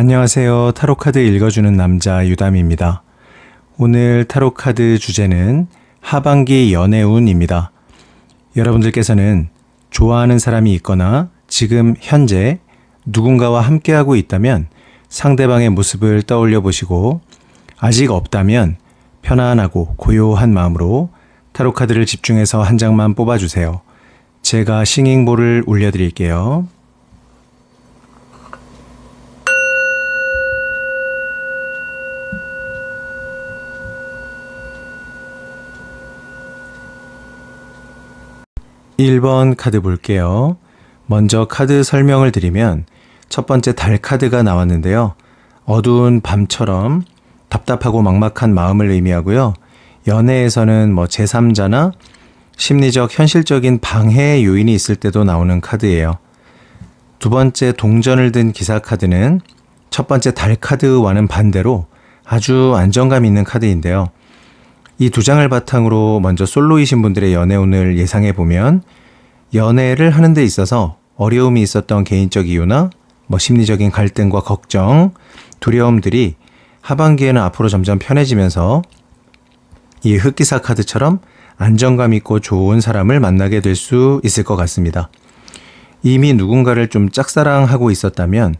안녕하세요. 타로카드 읽어주는 남자 유담입니다. 오늘 타로카드 주제는 하반기 연애운입니다. 여러분들께서는 좋아하는 사람이 있거나 지금 현재 누군가와 함께하고 있다면 상대방의 모습을 떠올려 보시고 아직 없다면 편안하고 고요한 마음으로 타로카드를 집중해서 한 장만 뽑아주세요. 제가 싱잉볼을 올려드릴게요. 1번 카드 볼게요. 먼저 카드 설명을 드리면 첫 번째 달 카드가 나왔는데요. 어두운 밤처럼 답답하고 막막한 마음을 의미하고요. 연애에서는 뭐 제3자나 심리적 현실적인 방해 요인이 있을 때도 나오는 카드예요. 두 번째 동전을 든 기사 카드는 첫 번째 달 카드와는 반대로 아주 안정감 있는 카드인데요. 이 두 장을 바탕으로 먼저 솔로이신 분들의 연애운을 예상해 보면 연애를 하는 데 있어서 어려움이 있었던 개인적 이유나 뭐 심리적인 갈등과 걱정, 두려움들이 하반기에는 앞으로 점점 편해지면서 이 흑기사 카드처럼 안정감 있고 좋은 사람을 만나게 될 수 있을 것 같습니다. 이미 누군가를 좀 짝사랑하고 있었다면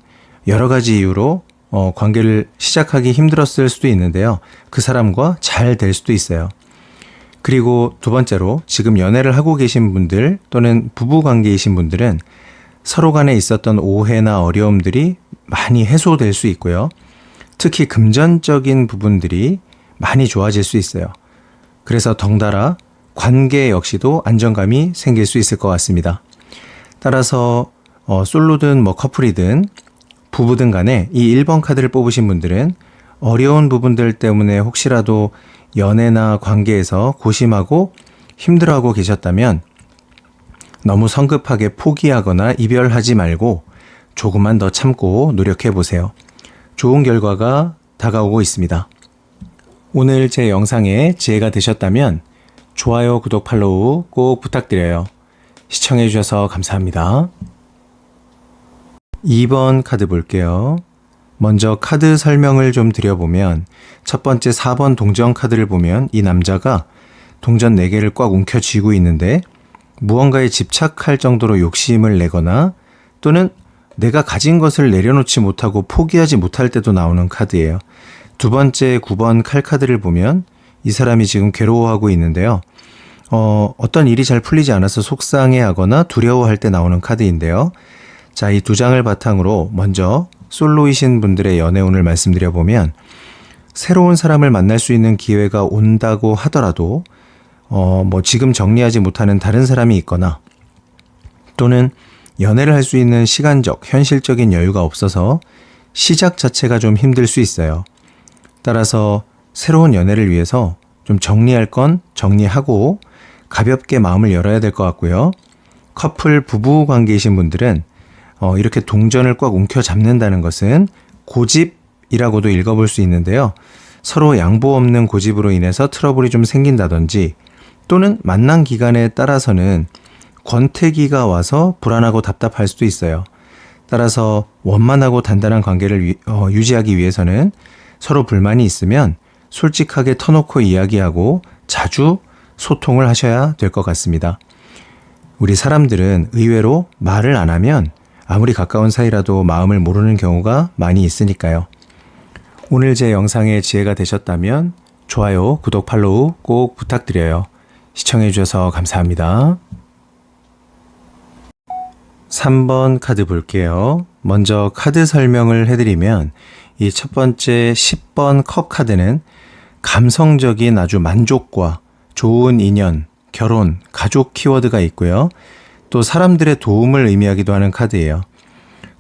여러 가지 이유로 어, 관계를 시작하기 힘들었을 수도 있는데요. 그 사람과 잘 될 수도 있어요. 그리고 두 번째로 지금 연애를 하고 계신 분들 또는 부부 관계이신 분들은 서로 간에 있었던 오해나 어려움들이 많이 해소될 수 있고요. 특히 금전적인 부분들이 많이 좋아질 수 있어요. 그래서 덩달아 관계 역시도 안정감이 생길 수 있을 것 같습니다. 따라서 어, 솔로든 뭐 커플이든 부부든 간에 이 1번 카드를 뽑으신 분들은 어려운 부분들 때문에 혹시라도 연애나 관계에서 고심하고 힘들어하고 계셨다면 너무 성급하게 포기하거나 이별하지 말고 조금만 더 참고 노력해 보세요. 좋은 결과가 다가오고 있습니다. 오늘 제 영상에 지혜가 되셨다면 좋아요, 구독, 팔로우 꼭 부탁드려요. 시청해 주셔서 감사합니다. 2번 카드 볼게요. 먼저 카드 설명을 좀 드려보면 첫 번째 4번 동전 카드를 보면 이 남자가 동전 4개를 꽉 움켜쥐고 있는데 무언가에 집착할 정도로 욕심을 내거나 또는 내가 가진 것을 내려놓지 못하고 포기하지 못할 때도 나오는 카드예요. 두 번째 9번 칼 카드를 보면 이 사람이 지금 괴로워하고 있는데요. 어, 어떤 일이 잘 풀리지 않아서 속상해 하거나 두려워할 때 나오는 카드인데요. 자, 이 두 장을 바탕으로 먼저 솔로이신 분들의 연애운을 말씀드려 보면 새로운 사람을 만날 수 있는 기회가 온다고 하더라도 어, 뭐 지금 정리하지 못하는 다른 사람이 있거나 또는 연애를 할 수 있는 시간적, 현실적인 여유가 없어서 시작 자체가 좀 힘들 수 있어요. 따라서 새로운 연애를 위해서 좀 정리할 건 정리하고 가볍게 마음을 열어야 될 것 같고요. 커플 부부 관계이신 분들은 어, 이렇게 동전을 꽉 움켜 잡는다는 것은 고집이라고도 읽어볼 수 있는데요. 서로 양보 없는 고집으로 인해서 트러블이 좀 생긴다든지 또는 만난 기간에 따라서는 권태기가 와서 불안하고 답답할 수도 있어요. 따라서 원만하고 단단한 관계를 위, 어, 유지하기 위해서는 서로 불만이 있으면 솔직하게 터놓고 이야기하고 자주 소통을 하셔야 될 것 같습니다. 우리 사람들은 의외로 말을 안 하면 아무리 가까운 사이라도 마음을 모르는 경우가 많이 있으니까요. 오늘 제 영상에 지혜가 되셨다면 좋아요, 구독, 팔로우 꼭 부탁드려요. 시청해주셔서 감사합니다. 3번 카드 볼게요. 먼저 카드 설명을 해드리면 이 첫 번째 10번 컵 카드는 감성적인 아주 만족과 좋은 인연, 결혼, 가족 키워드가 있고요. 또 사람들의 도움을 의미하기도 하는 카드예요.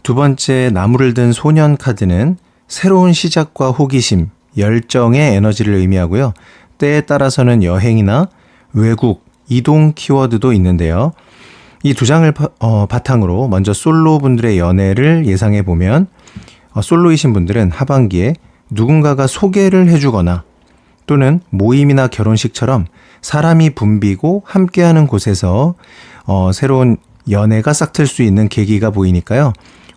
두 번째 나무를 든 소년 카드는 새로운 시작과 호기심, 열정의 에너지를 의미하고요. 때에 따라서는 여행이나 외국, 이동 키워드도 있는데요. 이 두 장을 바, 어, 바탕으로 먼저 솔로 분들의 연애를 예상해 보면 어, 솔로이신 분들은 하반기에 누군가가 소개를 해주거나 또는 모임이나 결혼식처럼 사람이 붐비고 함께하는 곳에서 어, 새로운 연애가 싹틀 수 있는 계기가 보이니까요.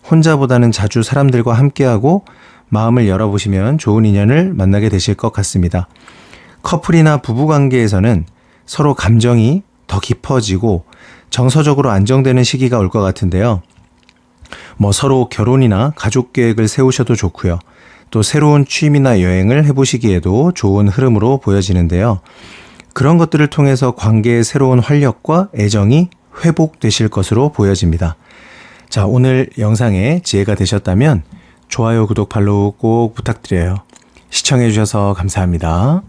혼자보다는 자주 사람들과 함께하고 마음을 열어보시면 좋은 인연을 만나게 되실 것 같습니다. 커플이나 부부 관계에서는 서로 감정이 더 깊어지고 정서적으로 안정되는 시기가 올 것 같은데요. 뭐 서로 결혼이나 가족 계획을 세우셔도 좋고요. 또 새로운 취미나 여행을 해보시기에도 좋은 흐름으로 보여지는데요. 그런 것들을 통해서 관계의 새로운 활력과 애정이 회복되실 것으로 보여집니다. 자, 오늘 영상에 지혜가 되셨다면 좋아요, 구독, 팔로우 꼭 부탁드려요. 시청해주셔서 감사합니다.